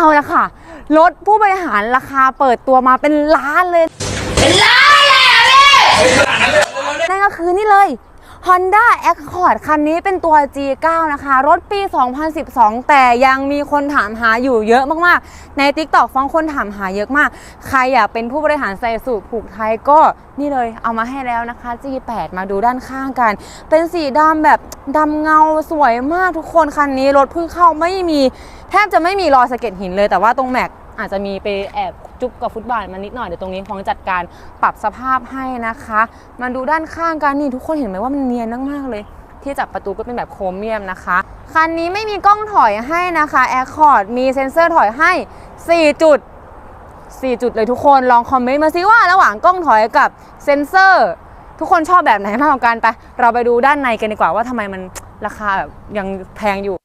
เอาละค่ะ รถผู้บริหารราคาเปิดตัวมาเป็นล้านเลย เป็นล้านเลยอะพี่นั่นก็คือนี่เลย Honda Accord คันนี้เป็นตัว G9 นะคะ รถปี 2012 แต่ยังมีคนถามหาอยู่เยอะมากๆ ใน TikTok ฟ้องคนถามหาเยอะมาก ใครอยากเป็นผู้บริหารใส่สูตรผูกไทยก็นี่เลยเอามาให้แล้วนะคะ G8 มาดูด้านข้างกัน เป็นสีดำแบบดำเงาสวยมากทุกคนคันนี้รถเพิ่งเข้าไม่มี แทบจะไม่มีรอยสะเก็ดหินเลยแต่ว่าตรงแม็ก อาจจะมีไปแอบจุ๊บกับฟุตบาทมานิดหน่อยเดี๋ยวตรงนี้ฟ้องจัดการปรับสภาพให้นะคะ มาดูด้านข้างกันนี่ทุกคนเห็นไหมว่ามันเนียนมากๆเลย ที่จับประตูก็เป็นแบบโครเมียมนะคะคันนี้ไม่มีกล้องถอยให้นะคะ Accord มีเซ็นเซอร์ถอยให้ 4 จุด 4 จุดเลยทุกคนลองคอมเมนต์มาซิว่าระหว่างกล้องถอยกับเซ็นเซอร์ ทุกคนชอบแบบไหนมากกว่ากันไป เราไปดูด้านในกันดีกว่าว่าทำไมมันราคาแบบยังแพงอยู่